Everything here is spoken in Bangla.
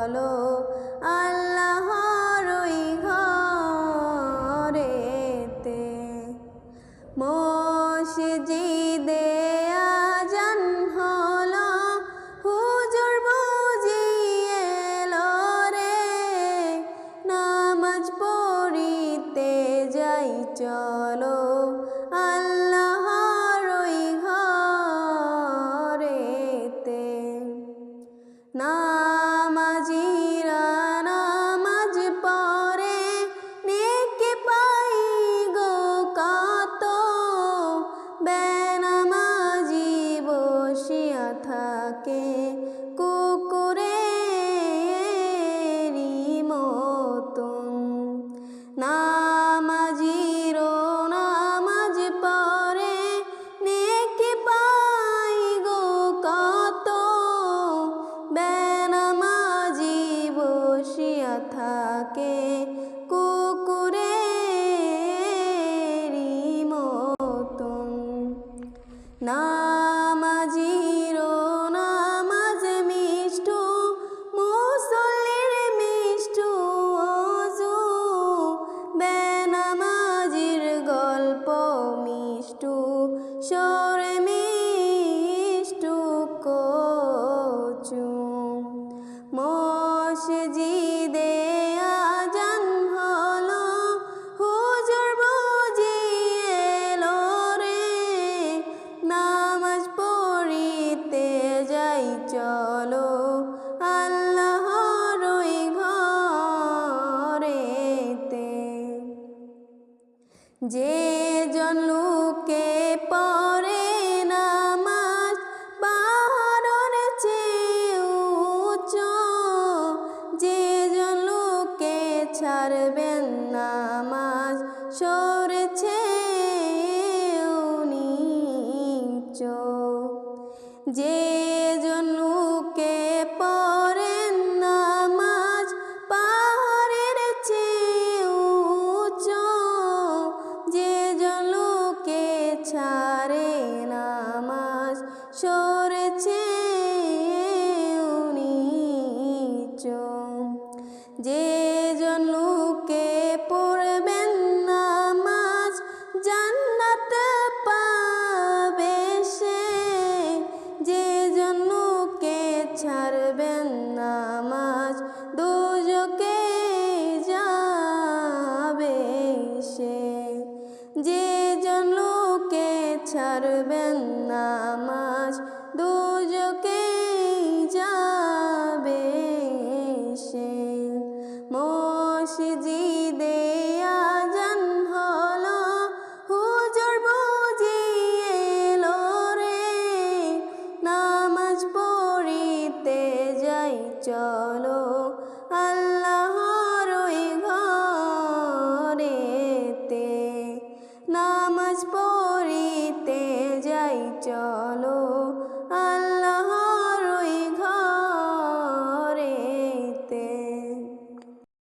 চলো আল্লাহর ওই ঘরেতে মসজিদে তাকে চলো, আল্লাহর ওই ঘরেতে। যে জন লোকে পড়ে নামাজ পাহাড়ের চেয়ে উচ্চ। যে জন লোকে ছাড়বেন যে জন লোকে পড়বেন নামাজ জান্নাত পাবে সে। যে জন লোকে ছাড়বেন নামাজ দুজকে যাবে সে। যে জন লোকে ছাড়বেন নামাজ দুজকে মসজিদে আজান হলো নামাজ পড়িতে যাই চলো আল্লাহর ওই ঘরেতে। নামাজ পড়িতে যাই চলো।